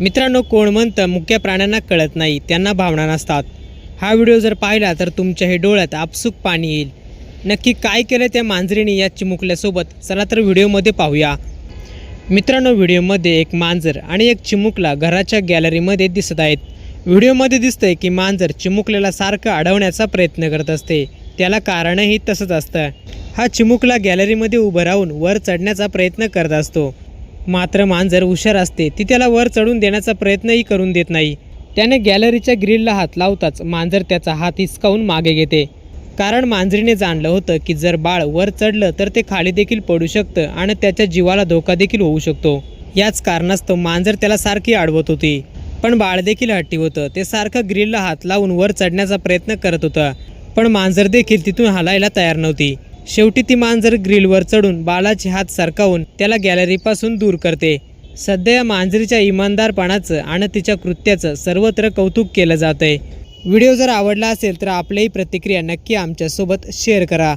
मित्रांनो कोण म्हणतं मुख्य प्राण्यांना कळत नाही त्यांना भावना नसतात. हा व्हिडिओ जर पाहिला तर तुमच्या हे डोळ्यात आपसूक पाणी येईल. नक्की काय केलं त्या मांजरीने या चिमुकल्यासोबत? चला तर व्हिडिओमध्ये पाहूया. मित्रांनो व्हिडिओमध्ये एक मांजर आणि एक चिमुकला घराच्या गॅलरीमध्ये दिसत आहेत. व्हिडिओमध्ये दिसतंय की मांजर चिमुकल्याला सारखं अडवण्याचा प्रयत्न करत असते. त्याला कारणही तसंच असतं. हा चिमुकला गॅलरीमध्ये उभं राहून वर चढण्याचा प्रयत्न करत असतो. मात्र मांजर हुशार असते ती त्याला वर चढून देण्याचा प्रयत्नही करून देत नाही. त्याने गॅलरीच्या ग्रिलला हात लावताच मांजर त्याचा हात हिसकावून मागे घेते. कारण मांजरीने जाणलं होतं की जर बाळ वर चढलं तर ते खाली देखील पडू शकतं आणि त्याच्या जीवाला धोका देखील होऊ शकतो. याच कारणास्तव मांजर त्याला सारखी अडवत होती. पण बाळ देखील हट्टी होतं. ते सारखं ग्रिलला हात लावून वर चढण्याचा प्रयत्न करत होतं. पण मांजर देखील तिथून हलायला तयार नव्हती. शेवटी ती मांजर ग्रिलवर चढून बाळाचे हात सरकावून त्याला गॅलरीपासून दूर करते. सध्या या मांजरीच्या इमानदारपणाचं आणि तिच्या कृत्याचं सर्वत्र कौतुक केलं जात आहे व्हिडिओ जर आवडला असेल तर आपलीही प्रतिक्रिया नक्की आमच्यासोबत शेअर करा.